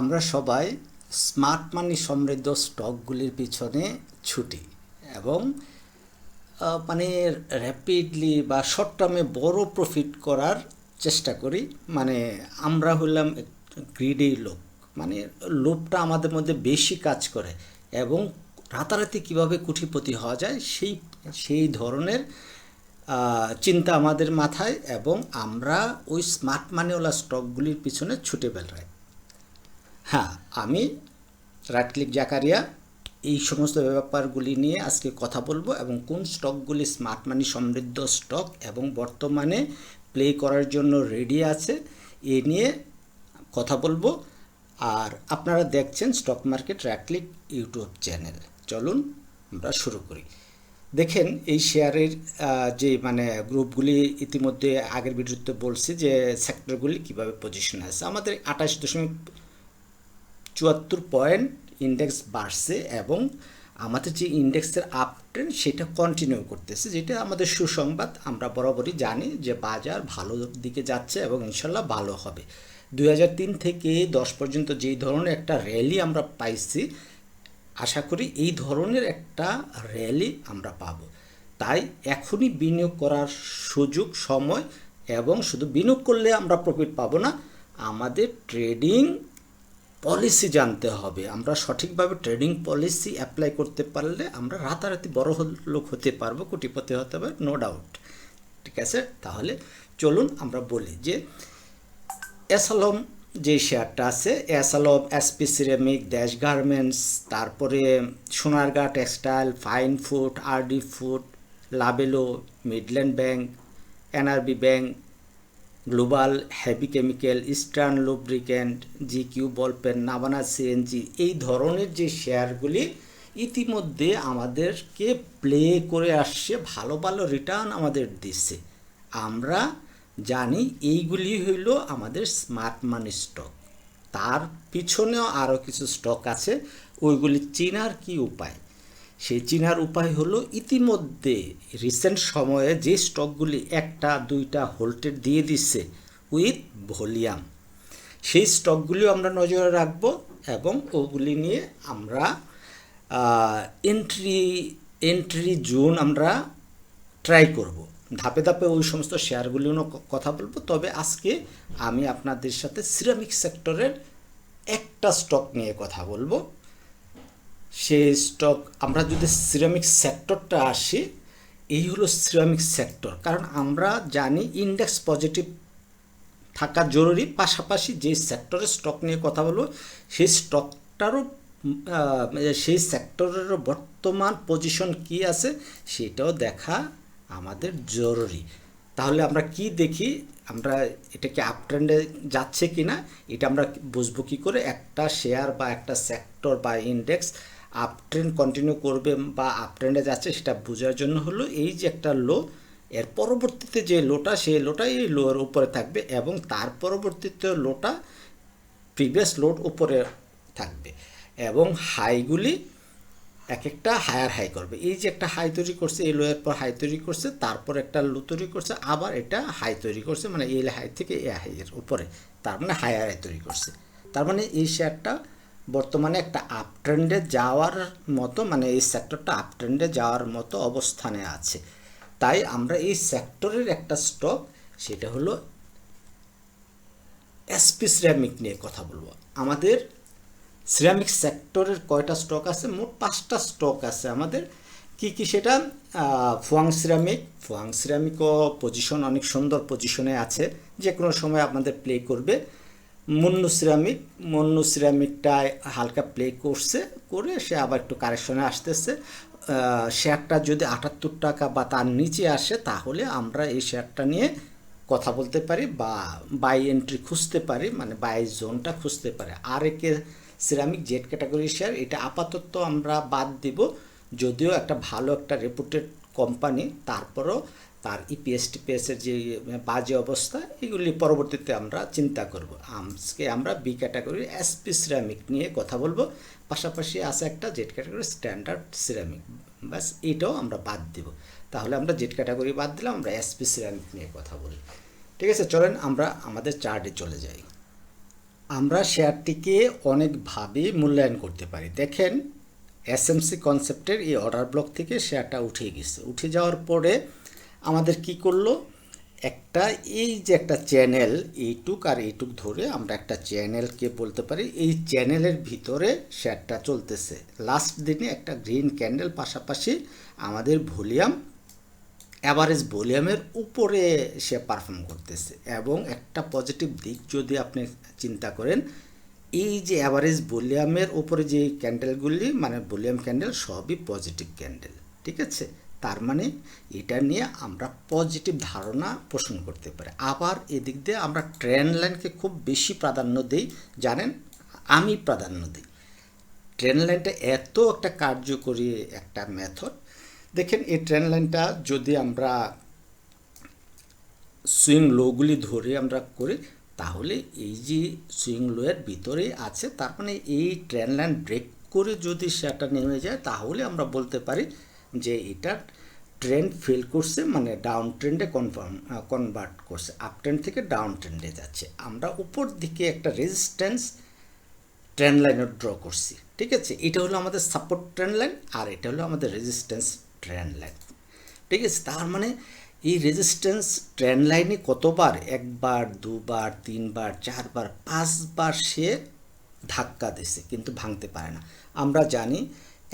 আমরা সবাই স্মার্ট মানি সমৃদ্ধ স্টকগুলির পিছনে ছুটি এবং মানে র্যাপিডলি বা শর্ট টার্মে বড় প্রফিট করার চেষ্টা করি। মানে আমরা হলাম গ্রিডি লোক। মানে লোভটা আমাদের মধ্যে বেশি কাজ করে এবং রাতারাতি কীভাবে কুঠিপতি হওয়া যায় সেই সেই ধরনের চিন্তা আমাদের মাথায় এবং আমরা ওই স্মার্ট মানিওয়ালা স্টকগুলির পিছনে ছুটে বেড়াই। হ্যাঁ আমি রাটক্লিক জাকারিয়া, এই সমস্ত ব্যাপারগুলি নিয়ে আজকে কথা বলব এবং কোন স্টকগুলি স্মার্ট মানি সমৃদ্ধ স্টক এবং বর্তমানে প্লে করার জন্য রেডি আছে, এ নিয়ে কথা বলব। আর আপনারা দেখছেন স্টক মার্কেট রাটক্লিক ইউটিউব চ্যানেল চলুন আমরা শুরু করি। দেখেন, এই শেয়ারের যে মানে গ্রুপগুলি ইতিমধ্যে আগের ভিডিওতে বলছি যে সেক্টরগুলি কীভাবে পজিশন আছে। আমাদের আঠাশ দশমিক চুয়াত্তর পয়েন্ট ইন্ডেক্স বাড়ছে এবং আমাদের যে ইন্ডেক্সের আপ ট্রেন্ড সেটা কন্টিনিউ করতেছে, যেটা আমাদের সুসংবাদ, আমরা বরাবরই জানি যে বাজার ভালো দিকে যাচ্ছে এবং ইনশাল্লাহ ভালো হবে। দু হাজার তিন থেকে দশ পর্যন্ত যেই ধরনের একটা র্যালি আমরা পাইছি, আশা করি এই ধরনের একটা র্যালি আমরা পাব। তাই এখনই বিনিয়োগ করার সুযোগ, সময় এবং শুধু বিনিয়োগ করলে আমরা প্রফিট পাবো না, আমাদের ট্রেডিং পলিসি জানতে হবে। আমরা সঠিকভাবে ট্রেডিং পলিসি অ্যাপ্লাই করতে পারলে আমরা রাতারাতি বড় লোক হতে পারব, কোটিপতি হতে হবে নো ডাউট ঠিক আছে? তাহলে চলুন আমরা বলি যে অ্যাসালম যে শেয়ারটা আছে অ্যাসালম এসপি সিরামিক দেশ গার্মেন্টস তারপরে Sonargaon textile fine food RD food লাবেলো Midland bank NRB bank global heavy chemical, eastern lubricant G Q ballpen, Nabana CNG এই ধরনের যে শেয়ারগুলি ইতিমধ্যে আমাদেরকে প্লে করে আসছে, ভালো ভালো রিটার্ন আমাদের দিচ্ছে। আমরা জানি এইগুলি হইল আমাদের স্মার্ট মানি স্টক তার পিছনেও আরও কিছু স্টক আছে, ওইগুলি চেনার কি উপায়? সেই চিনার উপায় হলো ইতিমধ্যে রিসেন্ট সময়ে যে স্টকগুলি একটা, দুইটা হোল্টেড দিয়ে দিচ্ছে উইথ ভলিউম সেই স্টকগুলিও আমরা নজরে রাখব এবং ওগুলি নিয়ে আমরা এন্ট্রি এন্ট্রি জোন আমরা ট্রাই করব। ধাপে ধাপে ওই সমস্ত শেয়ারগুলিও কথা বলব। তবে আজকে আমি আপনাদের সাথে সিরামিক সেক্টরের একটা স্টক নিয়ে কথা বলব। সেই স্টক আমরা যদি সিরামিক সেক্টরটা আসি, এই হলো সিরামিক সেক্টর কারণ আমরা জানি ইন্ডেক্স পজিটিভ থাকা জরুরি, পাশাপাশি যে সেক্টরের স্টক নিয়ে কথা বলব, সেই স্টকটারও সেই সেক্টরেরও বর্তমান পজিশন কি আছে, সেটাও দেখা আমাদের জরুরি। তাহলে আমরা কি দেখি? আমরা এটাকে আপ ট্রেন্ডে যাচ্ছে কি না এটা আমরা বুঝব কী করে? একটা শেয়ার বা একটা সেক্টর বা ইন্ডেক্স আপ ট্রেন্ড কন্টিনিউ করবে বা আপ ট্রেন্ডে যাচ্ছে সেটা বোঝার জন্য হলো এই যে একটা লো এর পরবর্তীতে যে লোটা সেই লোটা এই লোয়ের উপরে থাকবে এবং তার পরবর্তীতে লোটা প্রিভিয়াস লোড উপরে থাকবে এবং হাইগুলি এক একটা হায়ার হাই করবে। এই যে একটা হাই তৈরি করছে, এই লোয়ের পর হাই তৈরি করছে, তারপর একটা লো তৈরি করছে, আবার এটা হাই তৈরি করছে মানে এই হাই থেকে এ হাইয়ের উপরে, তার মানে হায়ার হাই তৈরি করছে। তার মানে এই শেয়ারটা বর্তমানে একটা আপ ট্রেন্ডে যাওয়ার মতো মানে এই সেক্টরটা আপ ট্রেন্ডে যাওয়ার মতো অবস্থানে আছে। তাই আমরা এই সেক্টরের একটা স্টক সেটা হলো এসপি সিরামিক নিয়ে কথা বলব। আমাদের সিরামিক সেক্টরের কয়টা স্টক আছে? মোট পাঁচটা স্টক আছে আমাদের। কি কি সেটা? ফুয়াং সিরামিক ফুয়াং সিরামিকও পজিশন অনেক সুন্দর পজিশনে আছে। যে কোনো সময় আপনাদের প্লে করবে। মুন্নু সিরামিক মুন্নু সিরামিকটা হালকা প্লে করছে, করে সে আবার একটু কারেকশনে আসতেছে। শেয়ারটা যদি আটাত্তর টাকা বা তার নিচে আসে, তাহলে আমরা এই শেয়ারটা নিয়ে কথা বলতে পারি বা বাই এন্ট্রি খুঁজতে পারি মানে বাই জোনটা খুঁজতে পারি। আর একে সিরামিক জেড ক্যাটাগরি শেয়ার এটা আপাতত আমরা বাদ দিব। যদিও একটা ভালো একটা রেপুটেড কোম্পানি তারপরও তার E ইপিএস টিপিএসের যে বাজে অবস্থা, এগুলি পরবর্তীতে আমরা চিন্তা করব। আজকে আমরা বি ক্যাটাগরি এসপি সিরামিক নিয়ে কথা বলব। পাশাপাশি আছে একটা জেড ক্যাটাগরি স্ট্যান্ডার্ড সিরামিক ব্যাস, এটাও আমরা বাদ দিব। তাহলে আমরা জেড ক্যাটাগরি বাদ দিলাম, আমরা এসপি সিরামিক নিয়ে কথা বলি। ঠিক আছে, চলেন আমরা আমাদের চার্টে চলে যাই। আমরা শেয়ারটিকে অনেকভাবে মূল্যায়ন করতে পারি। দেখেন এসএমসি কনসেপ্টের এই অর্ডার ব্লক থেকে শেয়ারটা উঠে গেছে। উঠে যাওয়ার পরে আমাদের কি করল? একটা এই যে একটা চ্যানেল, এইটুক আর এইটুক ধরে আমরা একটা চ্যানেলকে বলতে পারি, এই চ্যানেলের ভিতরে শেয়ারটা চলতেছে। লাস্ট দিনে একটা গ্রিন ক্যান্ডেল পাশাপাশি আমাদের ভলিউম অ্যাভারেজ ভলিউমের উপরে সে পারফর্ম করতেছে। এবং একটা পজিটিভ দিক যদি আপনি চিন্তা করেন, এই যে অ্যাভারেজ ভলিউমের উপরে যে ক্যান্ডেলগুলি মানে ভলিউম ক্যান্ডেল সবই পজিটিভ ক্যান্ডেল ঠিক আছে? তার মানে এটা নিয়ে আমরা পজিটিভ ধারণা পোষণ করতে পারি। আবার এদিক দিয়ে আমরা ট্রেন লাইনকে খুব বেশি প্রাধান্য দিই, জানেন? আমি প্রাধান্য দিই। ট্রেন লাইনটা এত একটা কার্যকরী একটা মেথড দেখেন, এই ট্রেন লাইনটা যদি আমরা সুইং লোগুলি ধরে আমরা করি, তাহলে এই যে সুইং লোয়ের ভিতরেই আছে, তার মানে এই ট্রেন লাইন ব্রেক করে যদি সেটা নেমে যায়, তাহলে আমরা বলতে পারি যে এটা ট্রেন্ড ফেল করছে মানে ডাউন ট্রেন্ডে কনফার্ম কনভার্ট করছে। আপ ট্রেন্ড থেকে ডাউন ট্রেন্ডে যাচ্ছে। আমরা উপর দিকে একটা রেজিস্ট্যান্স ট্রেন লাইনের ড্র করছি। ঠিক আছে? এটা হলো আমাদের সাপোর্ট ট্রেন লাইন আর এটা হলো আমাদের রেজিস্ট্যান্স ট্রেন লাইন ঠিক আছে? তার মানে এই রেজিস্ট্যান্স ট্রেন লাইনে কতবার, একবার, দুবার, তিনবার, চারবার, পাঁচবার সে ধাক্কা দিছে, কিন্তু ভাঙতে পারে না। আমরা জানি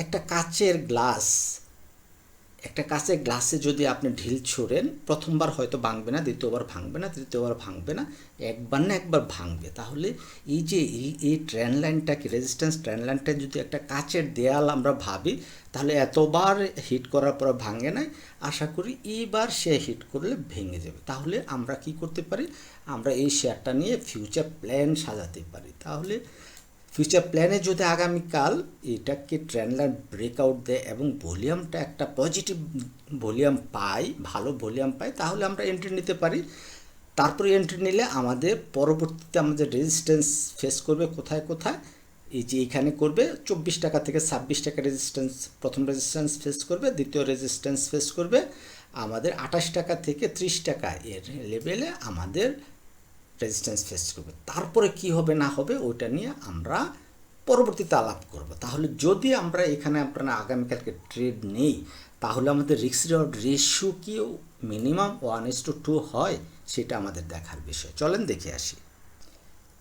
একটা কাচের গ্লাস একটা কাঁচের গ্লাসে যদি আপনি ঢিল ছোড়েন, প্রথমবার হয়তো ভাঙবে না, দ্বিতীয়বার ভাঙবে না, তৃতীয়বার ভাঙবে না, একবার না একবার ভাঙবে। তাহলে এই যে এই এই ট্রেন লাইনটাকে রেজিস্ট্যান্স ট্রেন লাইনটা যদি একটা কাচের দেয়াল আমরা ভাবি, তাহলে এতবার হিট করার পর ভাঙে নাই। আশা করি এইবার সে হিট করলে ভেঙে যাবে। তাহলে আমরা কি করতে পারি? আমরা এই শেয়ারটা নিয়ে ফিউচার প্ল্যান সাজাতে পারি। তাহলে ফিউচার প্ল্যানে যদি আগামীকাল এটাকে ট্রেন্ড লাইন ব্রেকআউট দেয় এবং ভলিউমটা একটা পজিটিভ ভলিউম পাই ভালো ভলিউম পাই তাহলে আমরা এন্ট্রি নিতে পারি। তারপরে এন্ট্রি নিলে আমাদের পরবর্তীতে আমাদের রেজিস্ট্যান্স ফেস করবে কোথায় কোথায়? এই যে এখানে করবে, চব্বিশ টাকা থেকে ছাব্বিশ টাকা রেজিস্ট্যান্স প্রথম রেজিস্ট্যান্স ফেস করবে, দ্বিতীয় রেজিস্ট্যান্স ফেস করবে। আমাদের আঠাশ টাকা থেকে ত্রিশ টাকা এর লেভেলে আমাদের রেজিস্ট্যান্স ফেস করবে। তারপরে কি হবে না হবে ওইটা নিয়ে আমরা পরবর্তীতে আলাপ করব। তাহলে যদি আমরা এখানে আপনারা আগামীকালকে ট্রেড নেই, তাহলে আমাদের রিক্স রিওয়ার্ড রেশিও কি minimum one is to two হয় সেটা আমাদের দেখার বিষয়। চলেন দেখে আসি।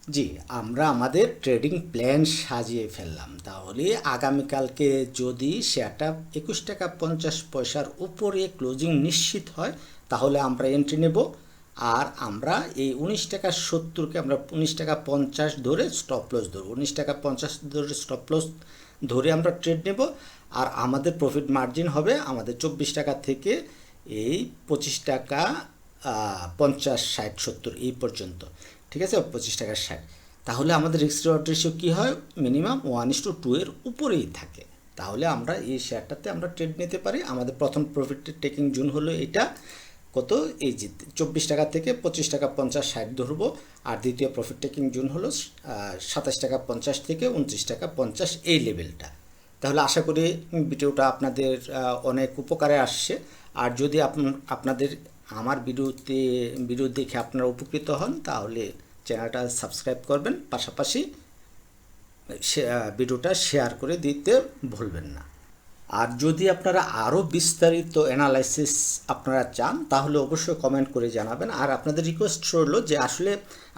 জি, আমরা আমাদের ট্রেডিং প্ল্যান সাজিয়ে ফেললাম। তাহলে আগামীকালকে যদি শেয়ারটা একুশ টাকা পঞ্চাশ পয়সার উপরে ক্লোজিং নিশ্চিত হয়, তাহলে আমরা এন্ট্রি নেব। আর আমরা এই উনিশ টাকা সত্তরকে আমরা উনিশ টাকা পঞ্চাশ ধরে স্টপ লস ধরবো। উনিশ টাকা পঞ্চাশ ধরে স্টপ লস ধরে আমরা ট্রেড নেব আর আমাদের প্রফিট মার্জিন হবে আমাদের চব্বিশ টাকা থেকে এই পঁচিশ টাকা পঞ্চাশ, ষাট, সত্তর এই পর্যন্ত। ঠিক আছে? পঁচিশ টাকা, ষাট। তাহলে আমাদের রিক্স রিওয়ার্ড রেশিও কী হয়? Minimum one is to two এর উপরেই থাকে। তাহলে আমরা এই শেয়ারটাতে আমরা ট্রেড নিতে পারি। আমাদের প্রথম প্রফিট টেকিং জুন হলো এটা। কত? এই যে চব্বিশ টাকা থেকে পঁচিশ টাকা পঞ্চাশ ষাট ধরবো। আর দ্বিতীয় প্রফিট টেকিং জুন হলো সাতাশ টাকা পঞ্চাশ থেকে উনত্রিশ টাকা পঞ্চাশ এই লেভেলটা তাহলে আশা করি ভিডিওটা আপনাদের অনেক উপকারে আসছে। আর যদি আপনাদের আমার ভিডিওতে, ভিডিও দেখে আপনারা উপকৃত হন, তাহলে চ্যানেলটা সাবস্ক্রাইব করবেন। পাশাপাশি ভিডিওটা শেয়ার করে দিতে ভুলবেন না। আর যদি আপনারা আরও বিস্তারিত অ্যানালাইসিস আপনারা চান, তাহলে অবশ্যই কমেন্ট করে জানাবেন। আর আপনাদের রিকোয়েস্ট রইল যে আসলে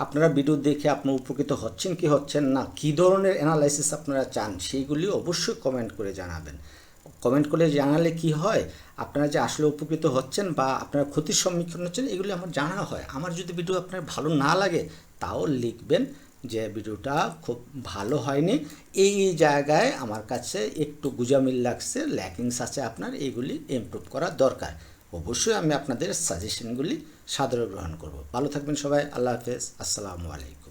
আপনারা ভিডিও দেখে আপনার উপকৃত হচ্ছেন কি হচ্ছেন না, কী ধরনের অ্যানালাইসিস আপনারা চান, সেইগুলি অবশ্যই কমেন্ট করে জানাবেন। কমেন্ট করে জানালে কি হয়, আপনারা যে আসলে উপকৃত হচ্ছেন বা আপনারা ক্ষতির সম্মুখীন হচ্ছেন, এগুলি আমার জানা হয়। আমার যদি ভিডিও আপনার ভালো না লাগে, তাও লিখবেন যে ভিডিওটা খুব ভালো হয়নি, এই জায়গায় আমার কাছে একটু গুজামিল লাগছে, ল্যাকিংস আছে আপনার, এইগুলি ইমপ্রুভ করা দরকার। অবশ্যই আমি আপনাদের সাজেশনগুলি সাদরে গ্রহণ করব। ভালো থাকবেন সবাই, আল্লাহ হাফেজ, আসসালামু আলাইকুম।